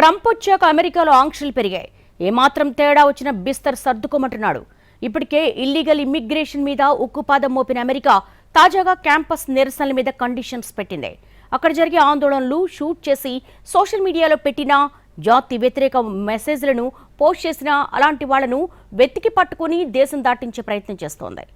Trump వచ్చాక అమెరికాలో ఆంక్షలు పెరిగాయి. ఏమాత్రం తేడా వచ్చిన బిస్తర్ సర్దుకోమంటున్నాడు. ఇప్పటికే ఇల్లీగల్ ఇమ్మిగ్రేషన్ మీద ఉక్కుపాదం మోపిన అమెరికా తాజాగా క్యాంపస్ నిరసనల మీద కండిషన్స్ పెట్టింది. అక్కడ జరిగే ఆందోళనలు షూట్ చేసి సోషల్ మీడియాలో పెట్టిన జాతి వ్యతిరేక మెసేజ్లను పోస్ట్ చేసిన అలాంటి వాళ్ళను వెతికి పట్టుకుని దేశం దాటించే ప్రయత్నం చేస్తోంది.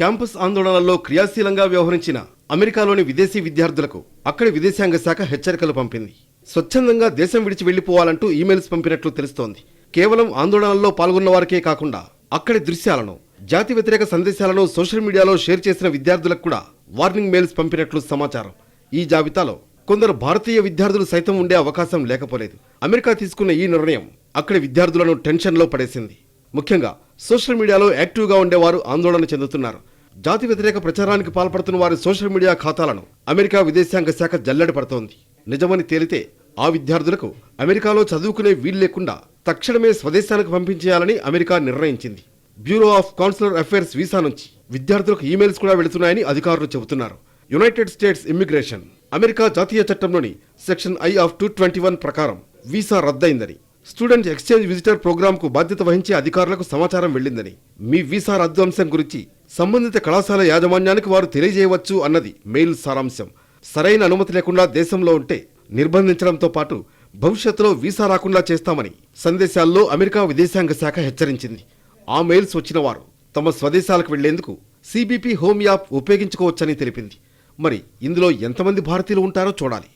క్యాంపస్ ఆందోళనల్లో క్రియాశీలంగా వ్యవహరించిన అమెరికాలోని విదేశీ విద్యార్థులకు అక్కడి విదేశాంగ శాఖ హెచ్చరికలు పంపింది. స్వచ్ఛందంగా దేశం విడిచి వెళ్ళిపోవాలంటూ ఈమెయిల్స్ పంపినట్లు తెలుస్తోంది. కేవలం ఆందోళనల్లో పాల్గొన్న వారికే కాకుండా అక్కడి దృశ్యాలను జాతి వ్యతిరేక సందేశాలను సోషల్ మీడియాలో షేర్ చేసిన విద్యార్థులకు కూడా వార్నింగ్ మెయిల్స్ పంపినట్లు సమాచారం. ఈ జాబితాలో కొందరు భారతీయ విద్యార్థులు సైతం ఉండే అవకాశం లేకపోలేదు. అమెరికా తీసుకున్న ఈ నిర్ణయం అక్కడి విద్యార్థులను టెన్షన్లో పడేసింది. ముఖ్యంగా సోషల్ మీడియాలో యాక్టివ్గా ఉండేవారు ఆందోళన చెందుతున్నారు. జాతి వ్యతిరేక ప్రచారానికి పాల్పడుతున్న వారి సోషల్ మీడియా ఖాతాలను అమెరికా విదేశాంగ శాఖ జల్లెడ పడుతోంది. నిజమని తేలితే ఆ విద్యార్థులకు అమెరికాలో చదువుకునే వీలు లేకుండా తక్షణమే స్వదేశానికి పంపించేయాలని అమెరికా నిర్ణయించింది. Bureau of consular affairs visa నుంచి విద్యార్థులకు ఈమెయిల్స్ కూడా వెళుతున్నాయని అధికారులు చెబుతున్నారు. యునైటెడ్ స్టేట్స్ ఇమ్మిగ్రేషన్ అమెరికా జాతీయ చట్టంలోని section I of two twenty one ప్రకారం వీసా రద్దయిందని స్టూడెంట్ ఎక్స్చేంజ్ విజిటర్ ప్రోగ్రాంకు బాధ్యత వహించే అధికారులకు సమాచారం వెళ్ళిందని మీ వీసా రద్దు అంశం గురించి సంబంధిత కళాశాల యాజమాన్యానికి వారు తెలియజేయవచ్చు అన్నది మెయిల్ సారాంశం. సరైన అనుమతి లేకుండా దేశంలో ఉంటే నిర్బంధించడంతో పాటు భవిష్యత్తులో వీసా రాకుండా చేస్తామని సందేశాల్లో అమెరికా విదేశాంగ శాఖ హెచ్చరించింది. ఆ మెయిల్స్ వచ్చిన వారు తమ స్వదేశాలకు వెళ్ళేందుకు సిబిపి హోమ్ యాప్ ఉపయోగించుకోవచ్చని తెలిపింది. మరి ఇందులో ఎంతమంది భారతీయులు ఉంటారో చూడాలి.